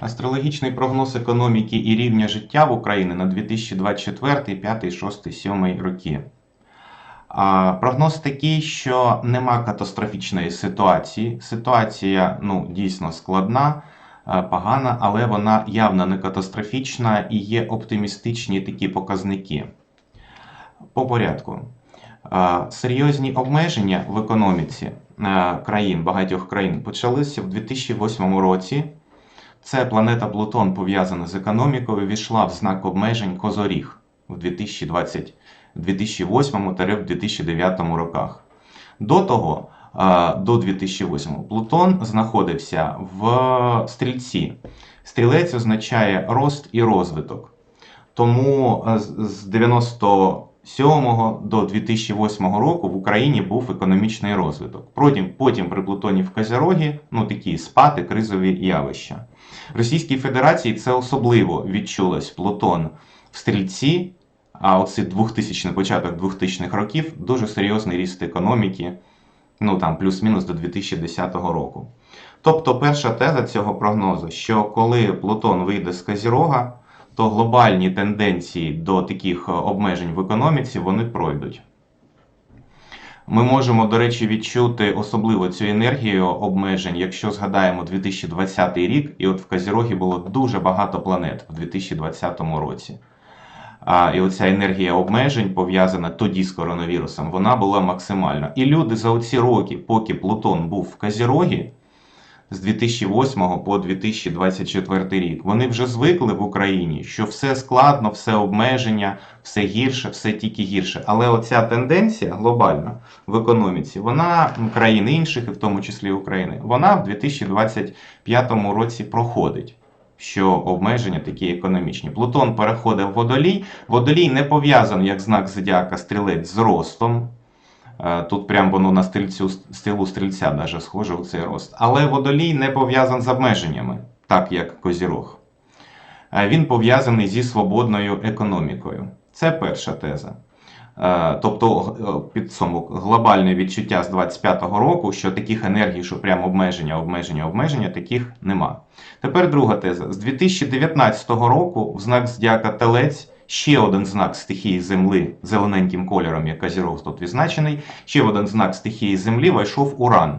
Астрологічний прогноз економіки і рівня життя в Україні на 2024, 5, 6, 7 роки. Прогноз такий, що нема катастрофічної ситуації. Ситуація ну, дійсно складна, е, погана, але вона явно не катастрофічна і є оптимістичні такі показники. По порядку. Е, Серйозні обмеження в економіці е, країн, багатьох країн почалися в 2008 році. Це планета Плутон, пов'язана з економікою, війшла в знак обмежень Козоріг в 2020, 2008 та в 2009 роках. До того, до 2008 Плутон знаходився в стрільці. Стрілець означає рост і розвиток. Тому з 90 2007 до 2008 року в Україні був економічний розвиток. Потім потім при Плутоні в Казярогі, ну такі спати, кризові явища. В Російській Федерації це особливо відчулось Плутон в стрільці, а оці 2000 початок 2000-х років дуже серйозний ріст економіки, ну там плюс-мінус до 2010 року. Тобто, перша теза цього прогнозу, що коли Плутон вийде з Казірога, то глобальні тенденції до таких е, обмежень в економіці вони пройдуть. Ми можемо, до речі, відчути особливо цю енергію обмежень, якщо згадаємо 2020 рік, і от в Козірогі було дуже багато планет в 2020 році. А, і оця енергія обмежень, пов'язана тоді з коронавірусом, вона була максимальна. І люди за оці роки, поки Плутон був в Козірогі, з 2008 по 2024 рік, вони вже звикли в Україні, що все складно, все обмеження, все гірше, все тільки гірше. Але оця тенденція глобальна в економіці, вона країн інших, і в тому числі України, вона в 2025 році проходить. Що обмеження такі економічні. Плутон переходить в водолій. Водолій не пов'язаний як знак зодіака стрілець з ростом. Е, Тут прям воно на стрільцю, стрілу стрільця даже схоже у цей рост. Але водолій не пов'язаний з обмеженнями, так як Козірог. Е, Він пов'язаний зі свободною економікою. Це перша теза. Е, Тобто підсумок глобальне відчуття з 25-го року, що таких енергій, що прямо обмеження, обмеження, обмеження, таких нема. Тепер друга теза. З 2019 року в знак Зодіака Телець ще один знак стихії Земли зелененьким кольором, як Козірог тут відзначений, ще один знак стихії Землі вийшов Уран.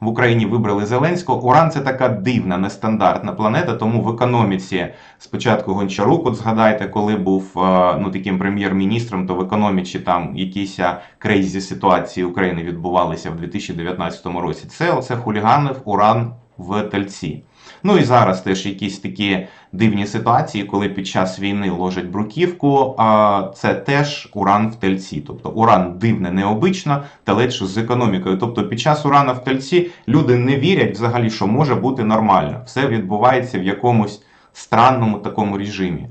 В Україні вибрали Зеленського. Уран це така дивна, нестандартна планета, тому в економіці спочатку Гончарук, от згадайте, коли був е, ну, таким прем'єр-міністром, то в економіці там якісь е, крейзі ситуації України відбувалися в 2019 році. Це оце хуліганив Уран в Тельці. Ну і зараз теж якісь такі дивні ситуації, коли під час війни ложать бруківку, а це теж уран в тельці. Тобто уран дивне, необично, телець з економікою. Тобто під час урана в тельці люди не вірять взагалі, що може бути нормально. Все відбувається в якомусь странному такому режимі.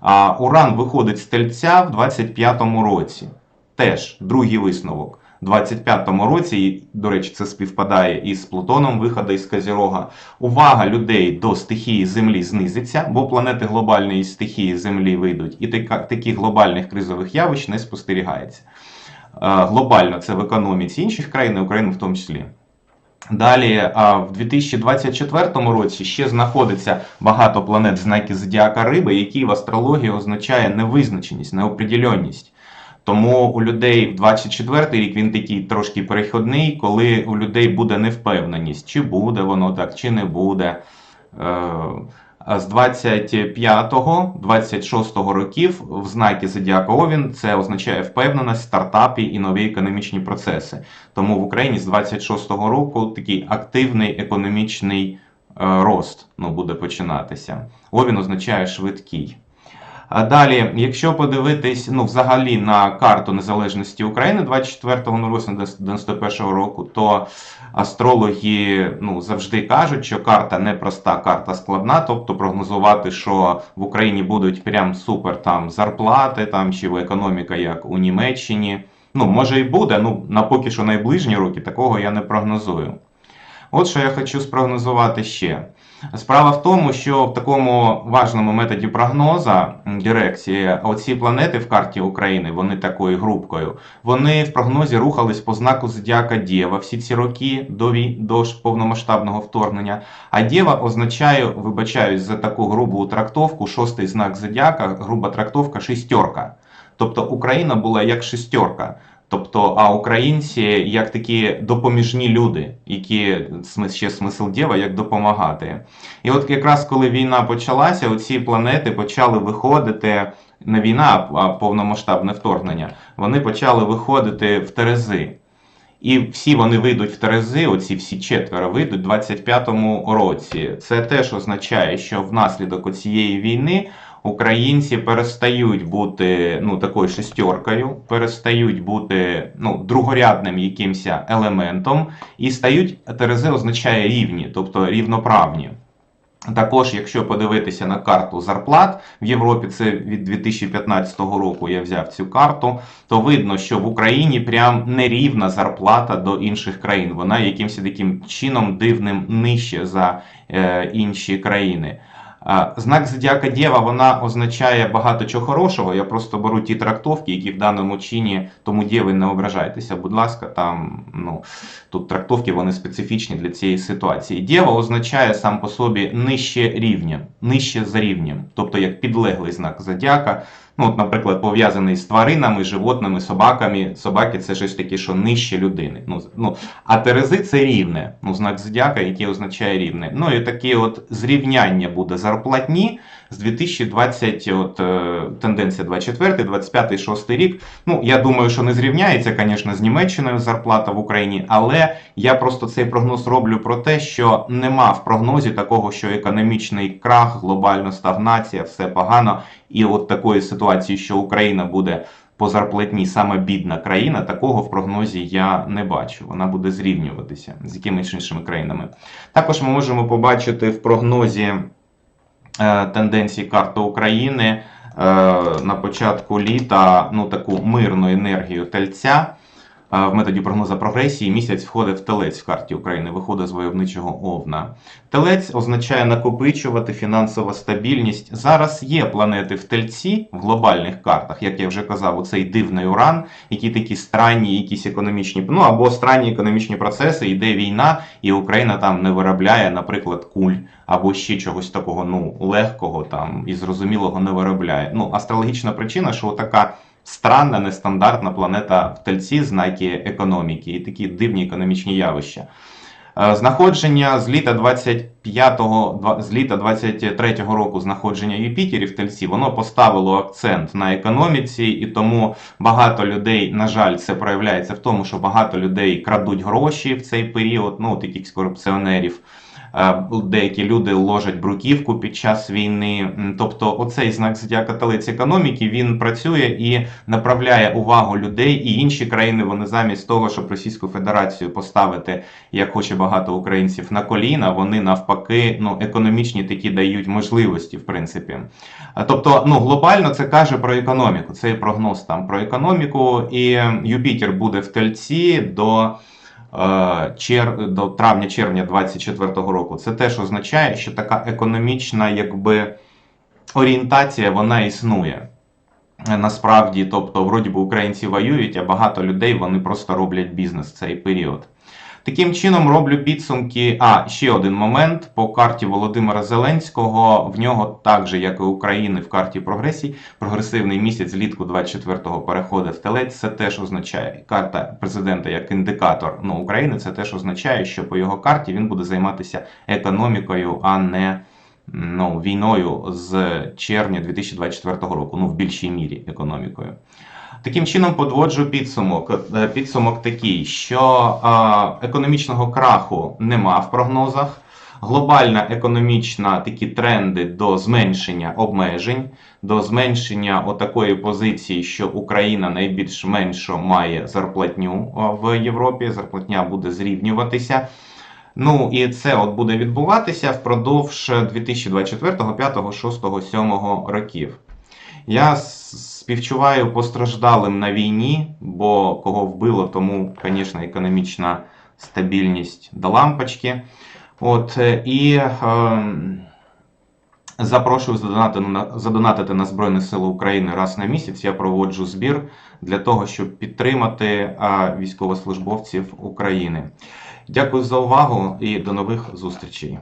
А уран виходить з тельця в 25-му році. Теж другий висновок. У 25-му році, і, до речі, це співпадає із Плутоном, виходу із Козірога. Увага людей до стихії Землі знизиться, бо планети глобальної стихії Землі вийдуть, і таких глобальних кризових явищ не спостерігається. Е, Глобально це в економіці інших країн, і України в тому числі. Далі, а, в 2024 році ще знаходиться багато планет знаки Зодіака Риби, які в астрології означає невизначеність, неопределенність. Тому у людей в 24 рік він такий трошки перехідний, коли у людей буде невпевненість, чи буде воно так, чи не буде. Е, А з 25-го, 26-го років в знакі Зодіака Овін це означає впевненість, стартапи і нові економічні процеси. Тому в Україні з 26-го року такий активний економічний е, рост ну, буде починатися. Овін означає швидкий. А далі, якщо подивитись ну, взагалі на карту незалежності України 24.08 91 року, то астрологи ну, завжди кажуть, що карта не проста, карта складна, тобто прогнозувати, що в Україні будуть прям супер там зарплати, там чи економіка, як у Німеччині. Ну, може і буде, ну на поки що найближні роки такого я не прогнозую. От що я хочу спрогнозувати ще. Справа в тому, що в такому важному методі прогноза дирекції, оці планети в карті України, вони такою групкою, вони в прогнозі рухались по знаку Зодіака Дєва всі ці роки до, до повномасштабного вторгнення. А Дєва означає, вибачаюсь за таку грубу трактовку, шостий знак Зодіака, груба трактовка шістерка. Тобто Україна була як шестерка. Тобто, а українці як такі допоміжні люди, які ще смисл дєва, як допомагати. І от якраз коли війна почалася, оці планети почали виходити. Не війна, а повномасштабне вторгнення. Вони почали виходити в Терези. І всі вони вийдуть в Терези, оці всі четверо вийдуть в 25-му році. Це теж означає, що внаслідок цієї війни українці перестають бути ну, такою шестеркою, перестають бути ну, другорядним якимось елементом, і стають Терези означає рівні, тобто рівноправні. Також, якщо подивитися на карту зарплат в Європі, це від 2015 року я взяв цю карту, то видно, що в Україні прям нерівна зарплата до інших країн. Вона якимось таким чином дивним нижче за е, інші країни. Знак Зодіака Дєва вона означає багато чого хорошого. Я просто беру ті трактовки, які в даному чині, тому Дєви не ображайтеся, будь ласка, там ну, тут трактовки вони специфічні для цієї ситуації. Дєва означає сам по собі нижче рівня, нижче за рівнем, тобто як підлеглий знак Зодіака. Ну, от, наприклад, пов'язаний з тваринами, животними, собаками. Собаки це щось таке, що нижче людини. Ну, ну, а Терези це рівне, ну, знак зодіака, який означає рівне. Ну і таке от зрівняння буде зарплатні з 2020, от е, тенденція 24, 25, 6 рік. Ну, я думаю, що не зрівняється, звісно, з Німеччиною зарплата в Україні, але я просто цей прогноз роблю про те, що нема в прогнозі такого, що економічний крах, глобальна стагнація, все погано. І от такої ситуації, що Україна буде по зарплатні саме бідна країна, такого в прогнозі я не бачу. Вона буде зрівнюватися з якимись іншими країнами. Також ми можемо побачити в прогнозі тенденції карти України е, на початку літа ну, таку мирну енергію тельця. В методі прогнозу прогресії місяць входить в телець в карті України, виходить з войовничого овна. Телець означає накопичувати фінансова стабільність. Зараз є планети в тельці в глобальних картах, як я вже казав, оцей дивний уран, які такі странні, якісь економічні, ну або странні економічні процеси, йде війна, і Україна там не виробляє, наприклад, куль або ще чогось такого ну легкого там і зрозумілого не виробляє. Ну, астрологічна причина, що така странна, нестандартна планета в тельці, знаки економіки і такі дивні економічні явища. Е, Знаходження з літа 25-го, з літа 23-го року знаходження Юпітерів в Тельці, воно поставило акцент на економіці, і тому багато людей, на жаль, це проявляється в тому, що багато людей крадуть гроші в цей період, ну, якихось корупціонерів. Е, Деякі люди ложать бруківку під час війни. Тобто, оцей знак зодіака телець економіки він працює і направляє увагу людей, і інші країни вони замість того, щоб Російську Федерацію поставити, як хоче багато українців, на коліна, вони навпаки ну, економічні такі дають можливості, в принципі. Тобто, ну глобально це каже про економіку. Це прогноз там про економіку, і Юпітер буде в тельці до е, чер... до травня-червня 24 року. Це теж означає, що така економічна якби орієнтація вона існує. Насправді, тобто, вроді би українці воюють, а багато людей вони просто роблять бізнес в цей період. Таким чином роблю підсумки. А, ще один момент по карті Володимира Зеленського. В нього, так же, як і України в карті прогресії, прогресивний місяць влітку 24-го переходить в телець. Це теж означає карта президента як індикатор ну, України. Це теж означає, що по його карті він буде займатися економікою, а не ну, війною з червня 2024 року. Ну, в більшій мірі економікою. Таким чином подводжу підсумок. Е, Підсумок такий, що е, економічного краху нема в прогнозах. Глобальна економічна такі тренди до зменшення обмежень, до зменшення отакої позиції, що Україна найбільш меншо має зарплатню в Європі. Зарплатня буде зрівнюватися. Ну і це от буде відбуватися впродовж 2024, 5, 6, 7 років. Я с- співчуваю постраждалим на війні, бо кого вбило, тому, звісно, економічна стабільність до лампочки. От, е, і е, запрошую задонати на, задонатити на Збройні Сили України раз на місяць. Я проводжу збір для того, щоб підтримати е, військовослужбовців України. Дякую за увагу і до нових зустрічей.